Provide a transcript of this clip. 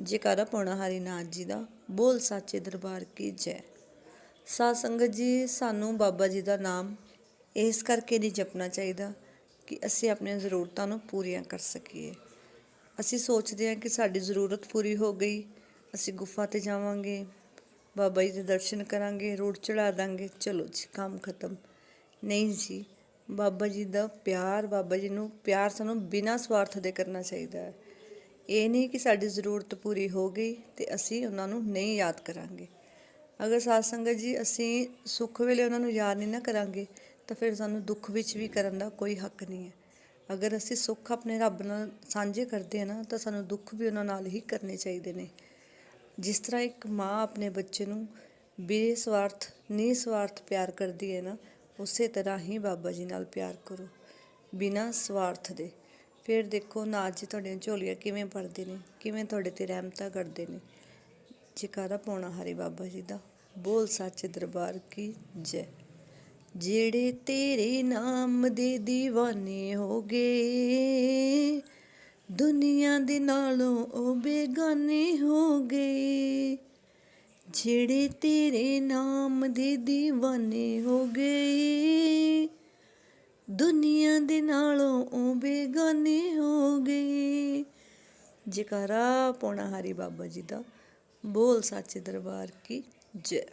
ਜੈਕਾਰਾ ਪਾਉਣਾ ਹਰੀਨਾਥ ਜੀ ਦਾ, ਬੋਲ ਸਾਚੇ ਦਰਬਾਰ ਕੀ ਜੈ। ਸਾਧ ਸੰਗਤ ਜੀ, ਸਾਨੂੰ ਬਾਬਾ ਜੀ ਦਾ ਨਾਮ ਇਸ ਕਰਕੇ ਨਹੀਂ ਜਪਣਾ ਚਾਹੀਦਾ ਕਿ ਅਸੀਂ ਆਪਣੀਆਂ ਜ਼ਰੂਰਤਾਂ ਨੂੰ ਪੂਰੀਆਂ ਕਰ ਸਕੀਏ। ਅਸੀਂ ਸੋਚਦੇ ਹਾਂ ਕਿ ਸਾਡੀ ਜ਼ਰੂਰਤ ਪੂਰੀ ਹੋ ਗਈ, ਅਸੀਂ ਗੁਫਾ ਤੇ ਜਾਵਾਂਗੇ, ਬਾਬਾ ਜੀ ਦੇ ਦਰਸ਼ਨ ਕਰਾਂਗੇ, ਰੋਡ ਚੜਾ ਦਾਂਗੇ, ਚਲੋ ਜੀ, ਕੰਮ ਖਤਮ। ਨਹੀਂ ਜੀ, ਬਾਬਾ ਜੀ ਦਾ ਪਿਆਰ, ਬਾਬਾ ਜੀ ਨੂੰ ਪਿਆਰ ਸਾਨੂੰ ਬਿਨਾਂ ਸਵਾਰਥ ਦੇ ਕਰਨਾ ਚਾਹੀਦਾ ਹੈ। ਇਹ ਨਹੀਂ ਕਿ ਸਾਡੀ ਜ਼ਰੂਰਤ ਪੂਰੀ ਹੋ ਗਈ ਤੇ ਅਸੀਂ ਉਹਨਾਂ ਨੂੰ ਨਹੀਂ ਯਾਦ ਕਰਾਂਗੇ। ਅਗਰ ਸਾਧ ਸੰਗਤ ਜੀ ਅਸੀਂ ਸੁੱਖ ਵੇਲੇ ਉਹਨਾਂ ਨੂੰ ਯਾਦ ਨਹੀਂ ਨਾ ਕਰਾਂਗੇ, ਤਾਂ ਫਿਰ ਸਾਨੂੰ ਦੁੱਖ ਵਿੱਚ ਵੀ ਕਰਨ ਦਾ ਕੋਈ ਹੱਕ ਨਹੀਂ ਹੈ। ਅਗਰ ਅਸੀਂ ਸੁੱਖ ਆਪਣੇ ਰੱਬ ਨਾਲ ਸਾਂਝੇ ਕਰਦੇ ਹਾਂ ਨਾ, ਤਾਂ ਸਾਨੂੰ ਦੁੱਖ ਵੀ ਉਹਨਾਂ ਨਾਲ ਹੀ ਕਰਨੇ ਚਾਹੀਦੇ ਨੇ। ਜਿਸ ਤਰ੍ਹਾਂ ਇੱਕ ਮਾਂ ਆਪਣੇ ਬੱਚੇ ਨੂੰ ਬੇਸਵਾਰਥ, ਨਿਸਵਾਰਥ ਪਿਆਰ ਕਰਦੀ ਹੈ ਨਾ, ਉਸੇ ਤਰ੍ਹਾਂ ਹੀ ਬਾਬਾ ਜੀ ਨਾਲ ਪਿਆਰ ਕਰੋ। ਬਿਨਾਂ ਸਵਾਰਥ ਦੇ। ਫਿਰ ਦੇਖੋ ਨਾਥ ਜੀ ਤੁਹਾਡੀਆਂ ਝੋਲੀਆਂ ਕਿਵੇਂ ਭਰਦੇ ਨੇ, ਕਿਵੇਂ ਤੁਹਾਡੇ ਤੇ ਰਹਿਮਤਾਂ ਕਰਦੇ ਨੇ। ਜਕਾਰਾ ਪਾਉਣਾ ਹਰੀ ਬਾਬਾ ਜੀ ਦਾ, ਬੋਲ ਸੱਚ ਦਰਬਾਰ ਕੀ ਜੈ। ਜਿਹੜੇ ਤੇਰੇ ਨਾਮ ਦੇ دیਵਾਨੇ ਹੋ ਗਏ, ਦੁਨੀਆ ਦੇ ਨਾਲੋਂ ਉਹ ਬੇਗਾਨੇ ਹੋ ਗਏ। ਜਿਹੜੇ ਤੇਰੇ ਨਾਮ ਦੇ دیਵਾਨੇ ਹੋ ਗਏ, ਦੁਨੀਆ ਦੇ ਨਾਲੋਂ ਉਹ ਬੇਗਾਨੇ ਹੋ ਗਏ। ਜਕਾਰਾ ਪਾਉਣਾ ਹਰੀ ਬਾਬਾ ਜੀ ਦਾ ਬੋਲ ਸੱਚੇ ਦਰਬਾਰ ਕੀ ਜੈ।